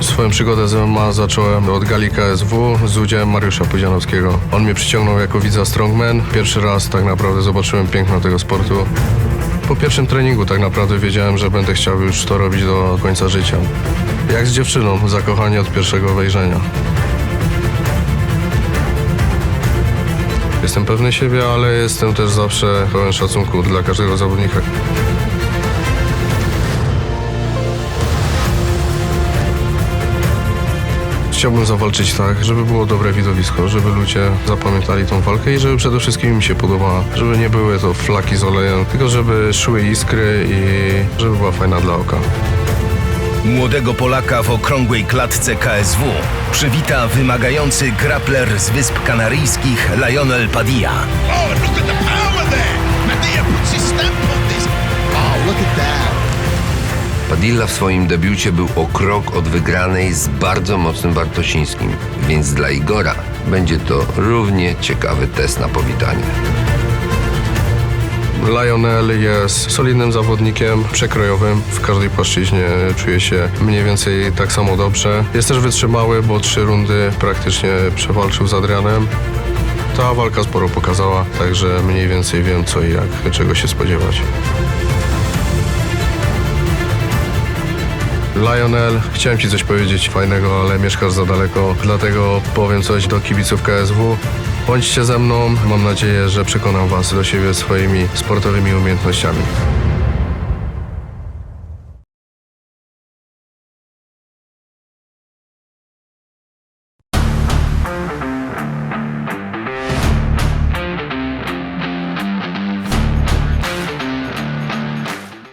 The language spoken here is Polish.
Swoją przygodę z MMA zacząłem od gali KSW z udziałem Mariusza Pudzianowskiego. On mnie przyciągnął jako widza Strongman. Pierwszy raz tak naprawdę zobaczyłem piękno tego sportu. Po pierwszym treningu tak naprawdę wiedziałem, że będę chciał już to robić do końca życia. Jak z dziewczyną, zakochanie od pierwszego wejrzenia. Jestem pewny siebie, ale jestem też zawsze pełen szacunku dla każdego zawodnika. Chciałbym zawalczyć tak, żeby było dobre widowisko, żeby ludzie zapamiętali tą walkę i żeby przede wszystkim mi się podobała. Żeby nie były to flaki z olejem, tylko żeby szły iskry i żeby była fajna dla oka. Młodego Polaka w okrągłej klatce KSW przywita wymagający grappler z Wysp Kanaryjskich Lionel Padilla. Padilla w swoim debiucie był o krok od wygranej z bardzo mocnym Bartosińskim, więc dla Igora będzie to równie ciekawy test na powitanie. Lionel jest solidnym zawodnikiem, przekrojowym. W każdej płaszczyźnie czuje się mniej więcej tak samo dobrze. Jest też wytrzymały, bo trzy rundy praktycznie przewalczył z Adrianem. Ta walka sporo pokazała, także mniej więcej wiem co i jak, czego się spodziewać. Lionel, chciałem Ci coś powiedzieć fajnego, ale mieszkasz za daleko, dlatego powiem coś do kibiców KSW. Bądźcie ze mną, mam nadzieję, że przekonam Was do siebie swoimi sportowymi umiejętnościami.